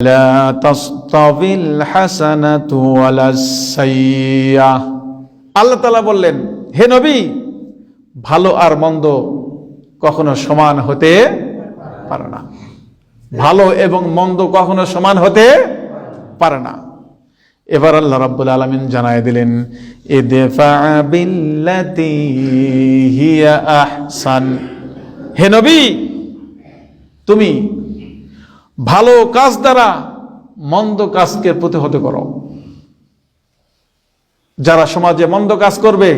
لا تستوي الحسنة ولا السيئة আল্লাহ তালা বললেন হে নবী ভালো আর মন্দ কখনো সমান হতে পারে না ভালো এবং মন্দ কখনো সমান হতে পারে না এবার আল্লাহ রাব্বুল আলামিন জানায় দিলেন ইদফা বিল্লাতি হিয়া আহসান হে নবী তুমি ভালো কাজ দ্বারা মন্দ কাজকে প্রতিহত করো। যারা সমাজে মন্দ কাজ করবে,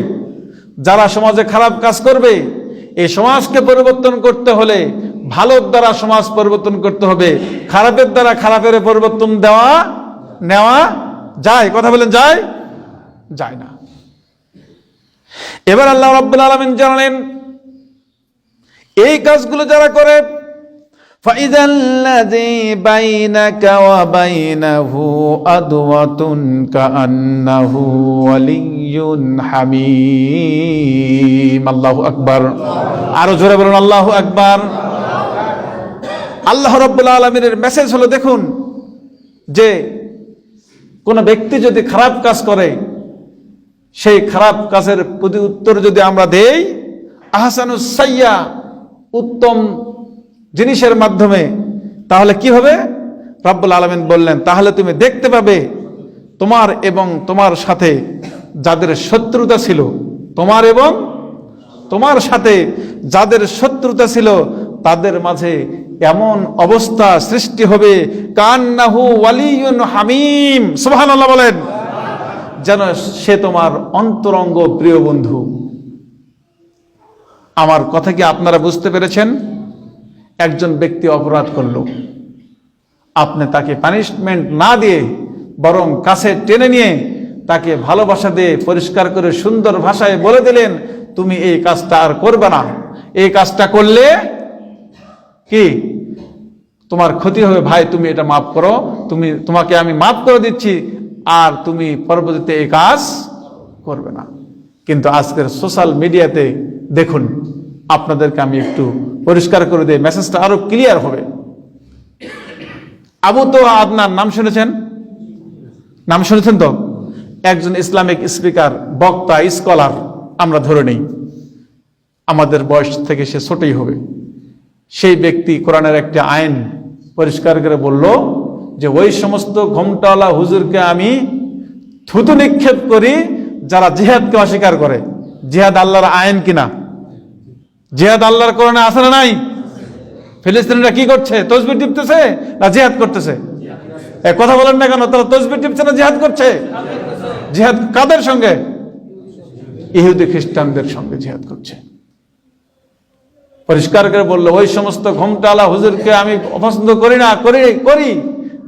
যারা সমাজে খারাপ কাজ করবে, এই সমাজকে পরিবর্তন করতে হলে ভালোর দ্বারা সমাজ পরিবর্তন করতে হবে, খারাপের দ্বারা খারাপের পরিবর্তন দেওয়া, নেওয়া যায়। কথা বলেন, যায়? যায় না। এবার আল্লাহ রাব্বুল আলামিন জানালেন, এই কাজগুলো যারা করে فإذا الذي بينك وبينه أدوة كأنه ولي حميم الله أكبر আরো জোরে বলুন আল্লাহু আকবার আল্লাহ রাব্বুল আলামিনের মেসেজ হলো দেখুন যে কোন ব্যক্তি যদি খারাপ কাজ করে সেই খারাপ কাজের প্রতি উত্তর যদি আমরা দেই আহসানুস সাইয়া উত্তম জিনিসের মাধ্যমে, তাহলে কি হবে? রব্বুল আলমিন বললেন, তাহলে তুমি দেখতে পাবে তোমার এবং তোমার সাথে যাদের শত্রুতা ছিল, তোমার এবং তোমার সাথে যাদের শত্রুতা ছিল, তাদের মাঝে এমন অবস্থা সৃষ্টি হবে, কান্নাহু ওয়ালিউন হামিম। সুবহানাল্লাহ বলেন, যেন সে তোমার অন্তরঙ্গ প্রিয় বন্ধু। আমার কথা কি আপনারা বুঝতে পেরেছেন? একজন ব্যক্তি অপরাধ করল। আপনি তাকে পানিশমেন্ট না দিয়ে বরং কাছে টেনে নিয়ে তাকে ভালোবাসা দিয়ে পরিষ্কার করে সুন্দর ভাষায় বলে দিলেন, তুমি এই কাজটা আর করবে না। এই কাজটা করলে কি? তোমার ক্ষতি হবে। ভাই, তুমি এটা মাফ করো। তুমি, তোমাকে আমি মাফ করে দিচ্ছি। আর তুমি পরবর্তীতে এই কাজ করবে না। কিন্তু আজকের সোশ্যাল মিডিয়াতে দেখুন, আপনাদেরকে আমি একটু পরিষ্কার করে দিই মেসেজটা আরও ক্লিয়ার হবে। আবু তো আপনার নাম শুনেছেন? নাম শুনেছেন তো? একজন ইসলামিক স্পিকার, বক্তা, স্কলার, আমরা ধরে নেই। আমাদের বয়স থেকে সে ছোটই হবে। সেই ব্যক্তি কোরআনের একটি আইন পরিষ্কার করে বলল যে, ওই সমস্ত ঘমটাওয়ালা হুজুরকে আমি থুতু নিক্ষেপ করি যারা জিহাদকে অস্বীকার করে। জিহাদ আল্লাহর আইন কিনা? জিহাদ আল্লাহর কোরআনে আছে না নাই? ফিলিস্তিনিরা কি করছে? তসবির টিপতেছে না জিহাদ করতেছে? কথা বলেন না কেন? তারা তসবির টিপছে না জিহাদ করছে? জিহাদ কাদের সঙ্গে? ইহুদি খ্রিস্টানদের সঙ্গে জিহাদ করছে। পরিষ্কার করে বলল, ওই সমস্ত ঘুমটালা হুজুরকে আমি অপছন্দ করি না, করি করি।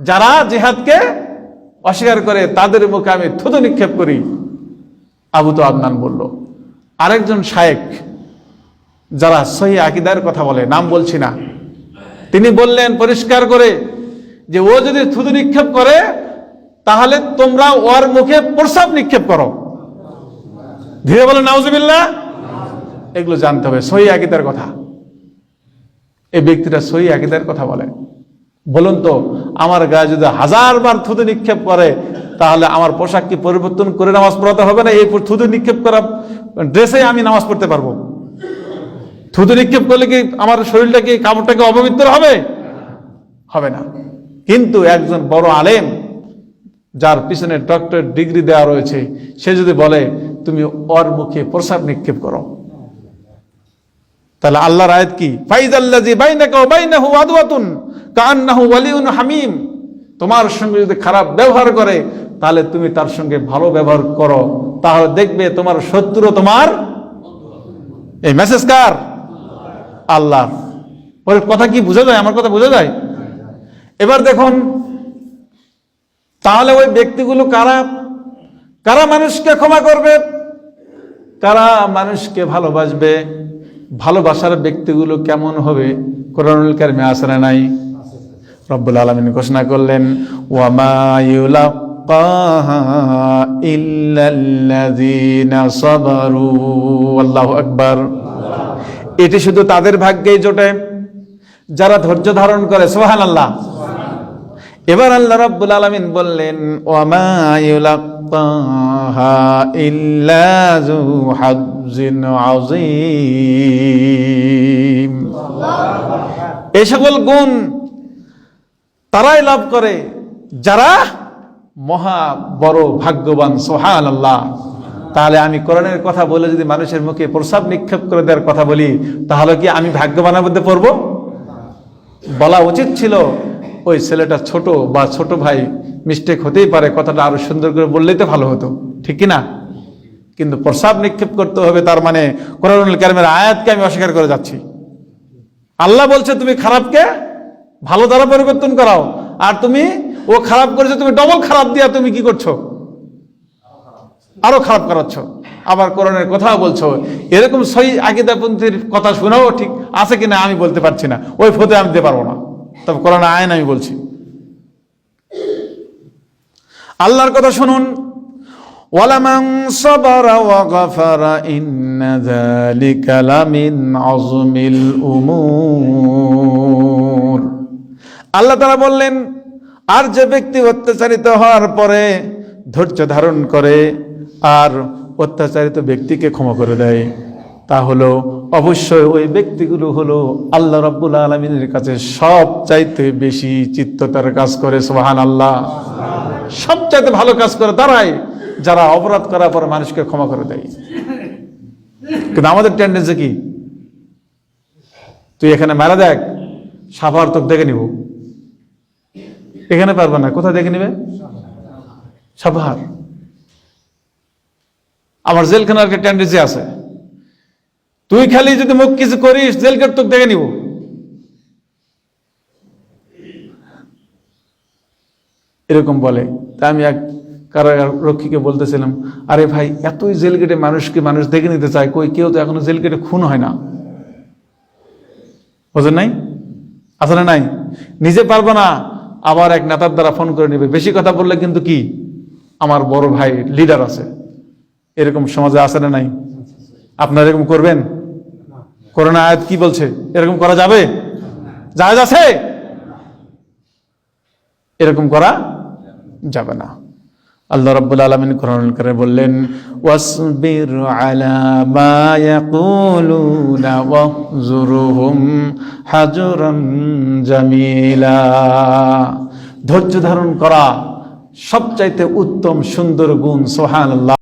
যারা জিহাদকে অস্বীকার করে, তাদের মুখে আমি থুতু নিক্ষেপ করি। আবু তো আদনান বলল, আরেকজন শায়েক যারা সহি আকিদার কথা বলে, নাম বলছি না। তিনি বললেন, পরিষ্কার করে, যে ও যদি থুতু নিক্ষেপ করে, তাহলে তোমরা ওর মুখে প্রসাব নিক্ষেপ করো। ধীরে বলো নাউজুবিল্লাহ। এগুলো জানতে হবে, সহি আকিদার কথা। এই ব্যক্তিটা সহি আকিদার কথা বলে। বলুন তো, আমার গায়ে যদি হাজার বার থুতু নিক্ষেপ করে, তাহলে আমার পোশাক কি পরিবর্তন করে নামাজ পড়াতে হবে না? এই থুতু নিক্ষেপ করা, ড্রেসে আমি নামাজ পড়তে পারব? থুতু নিক্ষেপ করলে কি আমার শরীরটা কি কাপড়টাকে অপবিত্র হবে? হবে না। কিন্তু একজন বড় আলেম যার পিছনে ডক্টর ডিগ্রি দেওয়া রয়েছে, সে যদি বলে, তুমি ওর মুখে প্রসাব নিক্ষেপ করো। তাহলে আল্লাহর আয়াত কি? ফাইজাল্লাজি বাইনাকা ওয়া বাইনাহু আদওয়াতুন ওয়ালিউন হামিম। তোমার সঙ্গে যদি খারাপ ব্যবহার করে, তাহলে তুমি তার সঙ্গে ভালো ব্যবহার করো। তাহলে দেখবে তোমার শত্রু তোমার, এই মেসেজ কার? আল্লাহ। ওর কথা কি বোঝা যায়? আমার কথা বোঝা যায়? এবার দেখুন, তাহলে ওই ব্যক্তিগুলো কারা? কারা মানুষকে ক্ষমা করবে? কারা মানুষকে ভালোবাসবে? ভালোবাসার ব্যক্তিগুলো কেমন হবে? কোরআনুল কারিমে না নাই? রব্বুল আলমিন ঘোষণা করলেন ওয়ামায়ুলা ইল্লাল্লাযীনা সাবারু। আল্লাহু আকবার। এটি শুধু তাদের ভাগ্যেই জোটে। যারা ধৈর্য ধারণ করে সোহান আল্লাহ এবার আল্লাহ রাব্বুল আলামিন বললেন এই সকল গুণ তারাই লাভ করে, যারা মহা বড় ভাগ্যবান সোহান আল্লাহ তাহলে আমি কোরআনের কথা বলে যদি মানুষের মুখে প্রসাব নিক্ষেপ করে দেওয়ার কথা বলি, তাহলে কি আমি ভাগ্যবানের মধ্যে পড়ব? বলা উচিত ছিল, ওই ছেলেটা ছোট বা ছোট ভাই মিস্টেক হতেই পারে, কথাটা আরও সুন্দর করে বললেই তো ভালো হতো। ঠিক কি না কিন্তু প্রসাব নিক্ষেপ করতে হবে তার মানে কোরআনুল কারিমের আয়াতকে আমি অস্বীকার করে যাচ্ছি। আল্লাহ বলছে, তুমি খারাপকে ভালো দ্বারা পরিবর্তন করাও। আর তুমি ও খারাপ করেছে, তুমি ডবল খারাপ দিয়া তুমি কি করছ? আরও খারাপ করাচ্ছ। আবার কোরআনের কথাও বলছো। এরকম সই আকিদাপন্থীর কথা শোনাও ঠিক আছে কিনা আমি বলতে পারছি না। ওই ফতে আমি দিতে পারব না। তবে কোরআন আইন আমি বলছি। আল্লাহর কথা শুনুন। আযমিল আল্লাহ তাআলা বললেন, আর যে ব্যক্তি অত্যাচারিত হওয়ার পরে ধৈর্য ধারণ করে আর অত্যাচারিত ব্যক্তিকে ক্ষমা করে দেয়। তা হলো, অবশ্যই ওই ব্যক্তিগুলো হলো আল্লাহ রাব্বুল আলমিনের কাছে সব চাইতে বেশি চিত্ততার কাজ করে সোহান আল্লাহ সব চাইতে ভালো কাজ করে তারাই যারা অপরাধ করার পর মানুষকে ক্ষমা করে দেয়। কিন্তু আমাদের টেন্ডেন্সি কি? তুই এখানে মেরা দেখ সাফার তোকে দেখে নিব। এখানে পারবে না, কোথায় দেখে নিবে? সাফার আমার জেলখানার একটা টেন্ডেন্সি আছে। তুই খালি যদি মুখ কিছু করিস জেলখার তোকে দেখে নিব। এরকম বলে। তা আমি এক কারাগার রক্ষীকে বলতেছিলাম, আরে ভাই, এতই জেল গেটে মানুষকে মানুষ দেখে নিতে চায়, কই কেউ তো এখনও জেল গেটে খুন হয় না? বোঝেন নাই? আসলে নাই? নিজে পারব না, আবার এক নেতার দ্বারা ফোন করে নিবে। বেশি কথা বললে কিন্তু কি? আমার বড় ভাই লিডার আছে। এরকম সমাজে আছে না নাই? আপনারা এরকম করবেন? করোনা আয়াত কি বলছে? এরকম করা যাবে? জায়েজ আছে? এরকম করা যাবে না। আল্লাহ রাব্বুল আলামিন কোরআনুল কারিমে বললেন, ওয়াসবির আলা মা ইয়াকুলুনা ওয়াহজুরহুম হাজরান জামিলা। ধৈর্য ধারণ করা সবচাইতে উত্তম সুন্দর গুণ, সুবহানাল্লাহ।